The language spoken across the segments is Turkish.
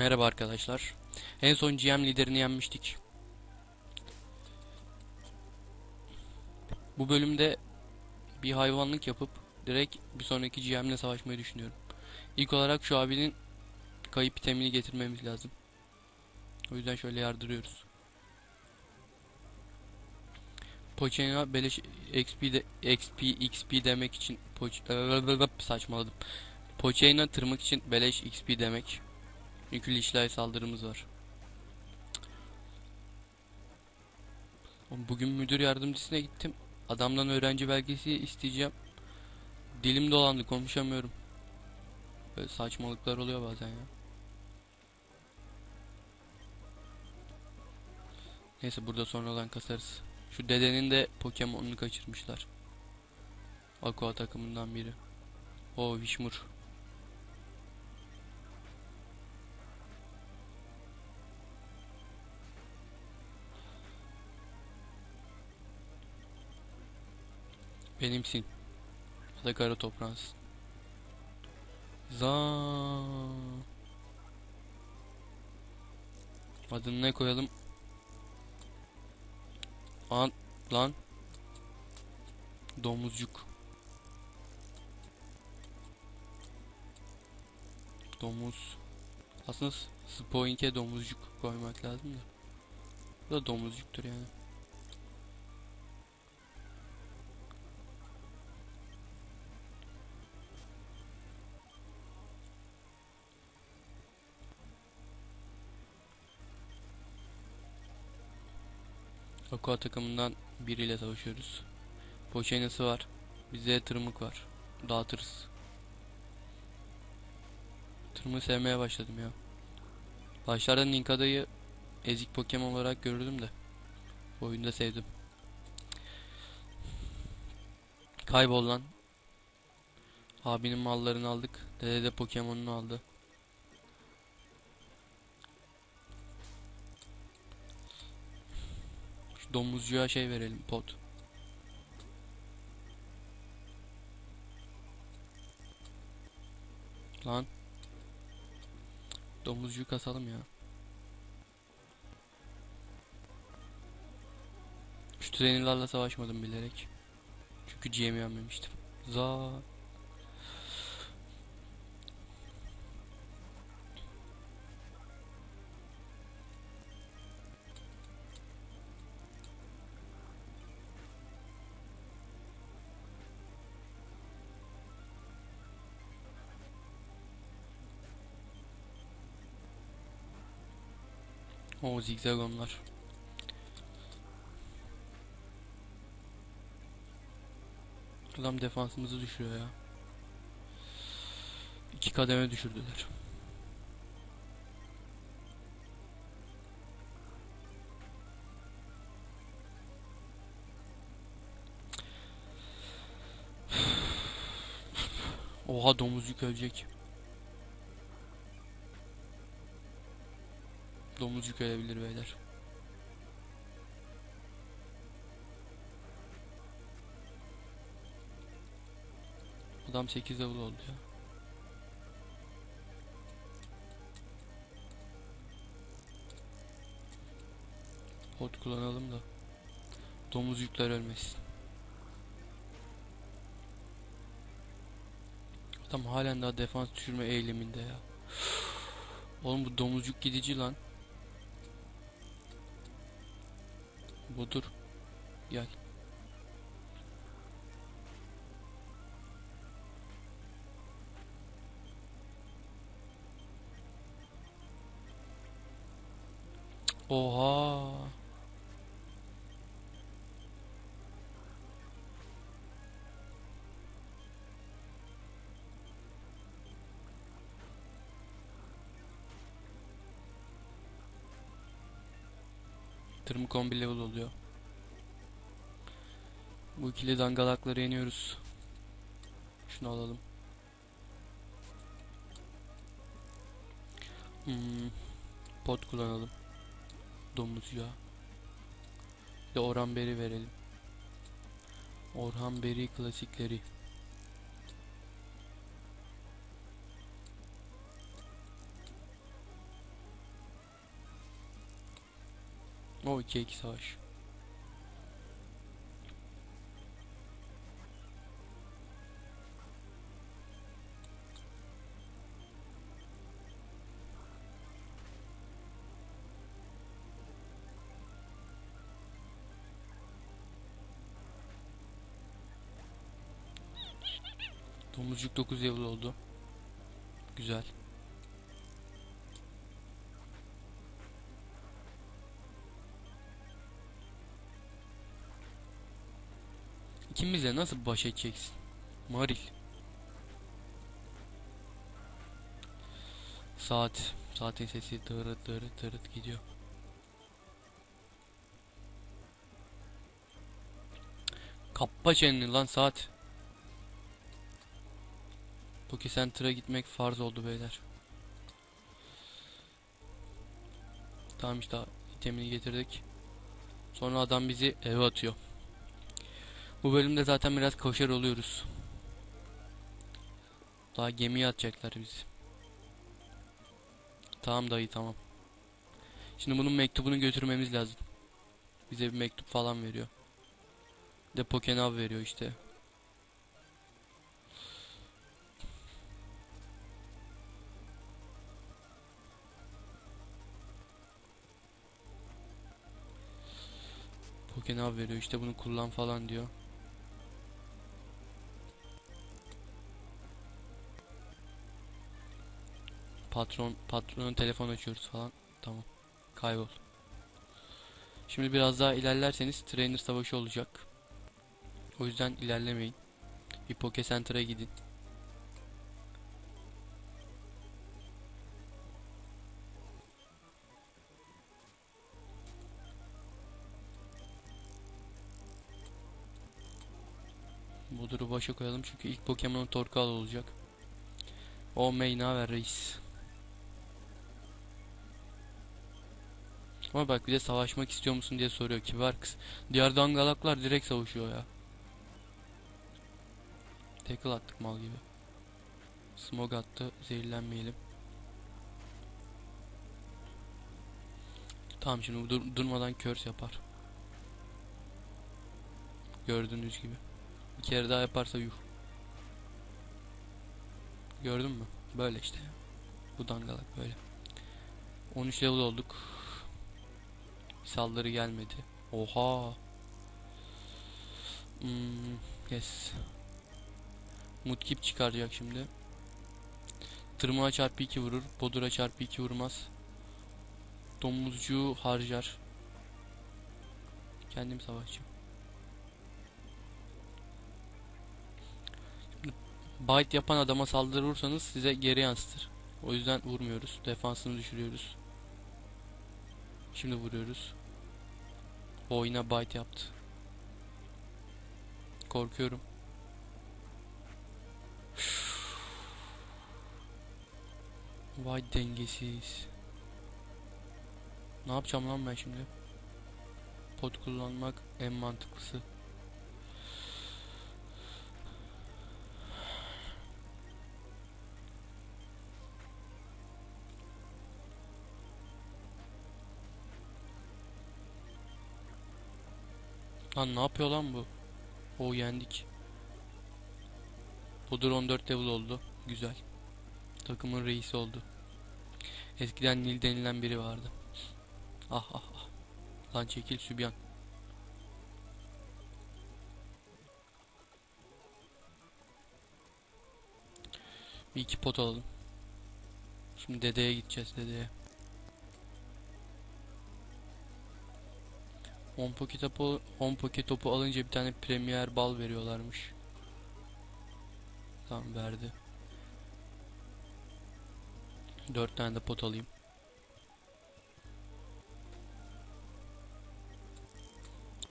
Merhaba arkadaşlar. En son GM liderini yenmiştik. Bu bölümde bir hayvanlık yapıp direkt bir sonraki GM'le savaşmayı düşünüyorum. İlk olarak şu abinin kayıp itemini getirmemiz lazım. O yüzden şöyle yardırıyoruz. Poçena beleş XP de XP XP demek için poç saçmaladım. Poçena tırmak için beleş XP demek. Yükül işlay saldırımız var. Bugün müdür yardımcısına gittim. Adamdan öğrenci belgesi isteyeceğim. Dilim dolandı konuşamıyorum. Böyle saçmalıklar oluyor bazen ya. Neyse burada sonradan kasarız. Şu dedenin de Pokemon'unu kaçırmışlar. Aqua takımından biri. O Vişmur. Benimsin. Ya da kara toprağısın. Za. Adını ne koyalım? An lan. Domuzcuk. Domuz. Aslında Spoink'e domuzcuk koymak lazım da. Bu da domuzcuktur yani. Aqua takımından biriyle savaşıyoruz. Poçenası var. Bize tırmık var. Dağıtırız. Tırmığı sevmeye başladım ya. Başlarda Ninkada'yı ezik Pokemon olarak görürdüm de. Oyunda sevdim. Kaybol lan. Abinin mallarını aldık. Dede de Pokemon'unu aldı. Şu domuzcuğa şey verelim pot. Lan. Domuzcuğu kasalım ya. Şu trenilerle savaşmadım bilerek. Çünkü GM yenmemiştim. Za. O zigzagonlar. Adam defansımızı düşürüyor ya. İki kademe düşürdüler. Oha domuzcuk ölecek. Domuzcuk ölebilir beyler. Adam 8 level oldu ya. Hot kullanalım da domuzcuklar ölmesin. Adam halen daha defans düşürme eğiliminde ya. Oğlum bu domuzcuk gidici lan. Budur. Gel. Oha. Tırmı kombi level oluyor. Bu ikili dangalakları yeniyoruz. Şunu alalım. Hmm, pot kullanalım. Domuz ya. Bir de Orhan Beri verelim. Orhan Beri klasikleri. O 2 2 savaş. Domuzcuk 9 level oldu. Güzel. İkimizle nasıl baş edeceksin? Maril. Saat. Saatin sesi dırıt dırıt dırıt gidiyor. Kappa çeneni lan saat. Poke Center'a gitmek farz oldu beyler. Tamam işte itemini getirdik. Sonra adam bizi eve atıyor. Bu bölümde zaten biraz koşar oluyoruz. Daha gemiye atacaklar bizi. Tamam dayı tamam. Şimdi bunun mektubunu götürmemiz lazım. Bize bir mektup falan veriyor. De Pokenav veriyor işte. Pokenav veriyor işte bunu kullan falan diyor. Patron patronun telefon açıyoruz falan. Tamam. Kaybol. Şimdi biraz daha ilerlerseniz trainer savaşı olacak. O yüzden ilerlemeyin. Bir Poke Center'a gidin. Budur'u başa koyalım çünkü ilk Pokemon Torkal olacak. O Mayna ver reis. Ama bak bir de savaşmak istiyor musun diye soruyor kibar kız. Diğer dangalaklar direkt savaşıyor ya. Tackle attık mal gibi. Smog attı zehirlenmeyelim. Tamam şimdi dur- durmadan körs yapar. Gördüğünüz gibi. Bir kere daha yaparsa yuh. Gördün mü? Böyle işte. Bu dangalak böyle. 13 level olduk. Saldırı gelmedi. Oha. Hmm, yes. Mudkip çıkaracak şimdi. Tırmığa çarpı 2 vurur. Bodura çarpı 2 vurmaz. Domuzcuğu harcar. Kendim savaşçım. Bite yapan adama saldırırsanız size geri yansıtır. O yüzden vurmuyoruz. Defansını düşürüyoruz. Şimdi vuruyoruz. O yine bite yaptı. Korkuyorum. Vay dengesiz. Ne yapacağım lan ben şimdi? Pot kullanmak en mantıklısı. Lan ne yapıyor lan bu? O yendik. Budur 14 level oldu. Güzel. Takımın reisi oldu. Eskiden Nil denilen biri vardı. Ah ah ah. Lan çekil Sübyan. Bir iki pot alalım. Şimdi dedeye gideceğiz dedeye. 10 poke topu 10 poke topu alınca bir tane premier bal veriyorlarmış. Tamam verdi. 4 tane de pot alayım.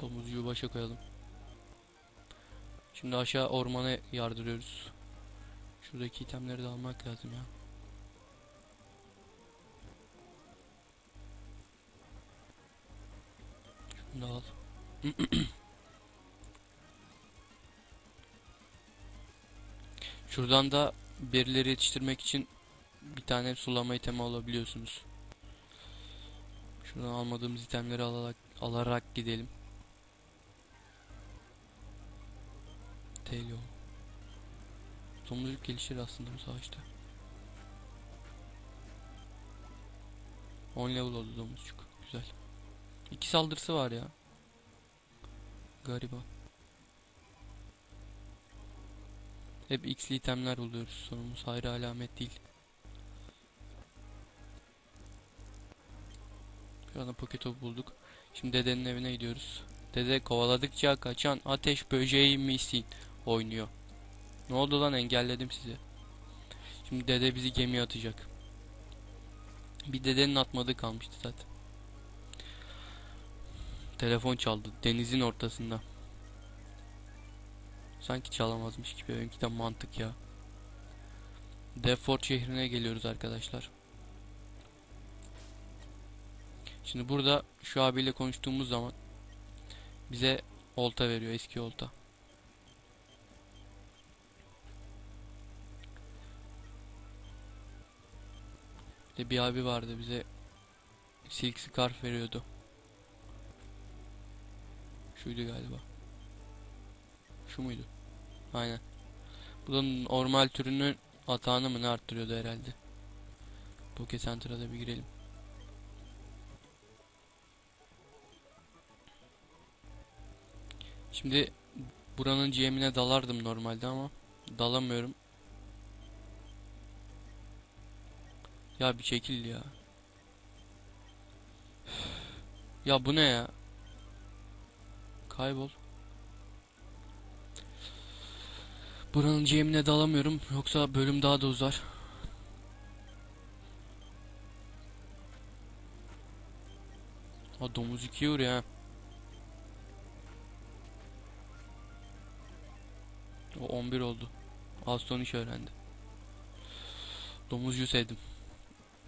Domuzcuğu başa koyalım. Şimdi aşağı ormana yardırıyoruz. Şuradaki itemleri de almak lazım ya. Al. Şuradan da berileri yetiştirmek için bir tane sulama itemi alabiliyorsunuz. Şuradan almadığımız itemleri alarak alarak gidelim. Tel yol. Domuzcuk gelişir aslında bu savaşta. 10 level oldu domuzcuk. Güzel. İki saldırısı var ya. Gariban. Hep x'li itemler buluyoruz. Sonumuz hayra alamet değil. Şu anda Poketop bulduk. Şimdi dedenin evine gidiyoruz. Dede kovaladıkça kaçan ateş böceği misin oynuyor. Ne oldu lan engelledim sizi. Şimdi dede bizi gemiye atacak. Bir dedenin atmadığı kalmıştı zaten. Telefon çaldı denizin ortasında. Sanki çalamazmış gibi benimki de mantık ya. Defort şehrine geliyoruz arkadaşlar. Şimdi burada şu abiyle konuştuğumuz zaman bize olta veriyor eski olta. Bir bir abi vardı bize silk scarf veriyordu. Şuydu galiba. Şu muydu? Aynen. Bu da normal türünün atağını mı ne arttırıyordu herhalde. Poke Center'a da bir girelim. Şimdi buranın GM'ine dalardım normalde ama dalamıyorum. Ya bir çekil ya. Ya bu ne ya? Kaybol. Buranın GM'ine dalamıyorum yoksa bölüm daha da uzar. Ha domuz ikiye vuruyor ha. O 11 oldu. Aston iş öğrendi. Domuzcu sevdim.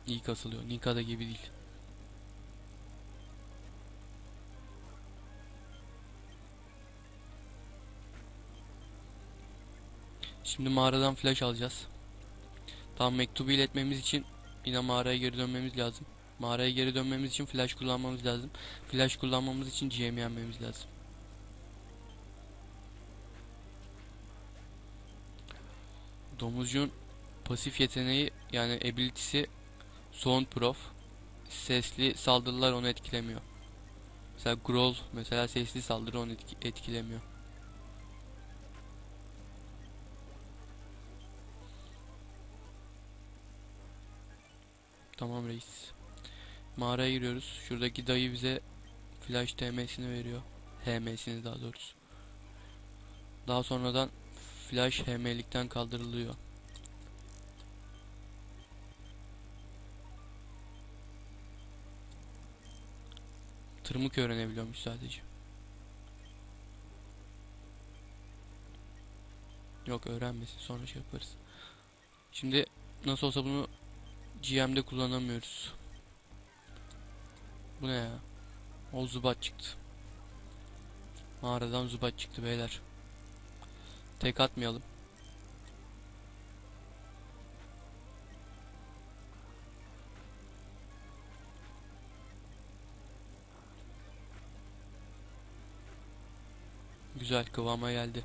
İyi kasılıyor. Nika'da gibi değil. Şimdi mağaradan flash alacağız. Tam mektubu iletmemiz için yine mağaraya geri dönmemiz lazım. Mağaraya geri dönmemiz için flash kullanmamız lazım. Flash kullanmamız için GM yenmemiz lazım. Domuzcuğun pasif yeteneği yani ability'si Sound Prof. Sesli saldırılar onu etkilemiyor. Mesela Growl mesela sesli saldırı onu etki etkilemiyor. Tamam reis. Mağaraya giriyoruz. Şuradaki dayı bize flash TM'sini veriyor. HM'sini daha doğrusu. Daha sonradan flash HM'likten kaldırılıyor. Tırmık öğrenebiliyormuş sadece. Yok öğrenmesin sonra şey yaparız. Şimdi nasıl olsa bunu GM'de kullanamıyoruz. Bu ne ya? O zubat çıktı. Mağaradan zubat çıktı beyler. Tek atmayalım. Güzel kıvama geldi.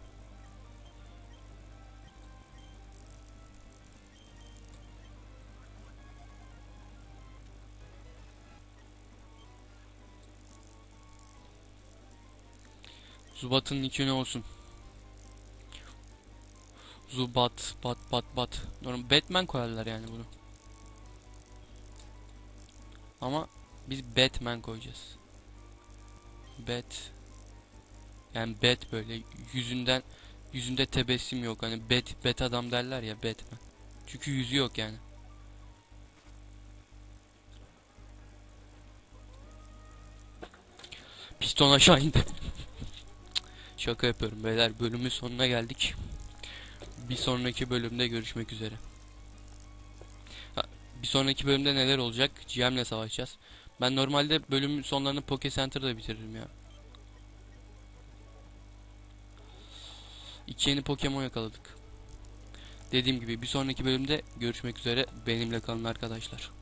Zubat'ın içi ne olsun? Zubat, bat, bat, bat. Normal Batman koyarlar yani bunu. Ama biz Batman koyacağız. Bat. Yani Bat böyle yüzünden yüzünde tebessüm yok. Hani Bat, Bat adam derler ya Batman. Çünkü yüzü yok yani. Piston aşağı indi. Şaka yapıyorum beyler. Bölümün sonuna geldik. Bir sonraki bölümde görüşmek üzere. Ha, bir sonraki bölümde neler olacak? GM'le savaşacağız. Ben normalde bölümün sonlarını Poke Center'da bitiririm ya. İki yeni Pokemon yakaladık. Dediğim gibi bir sonraki bölümde görüşmek üzere. Benimle kalın arkadaşlar.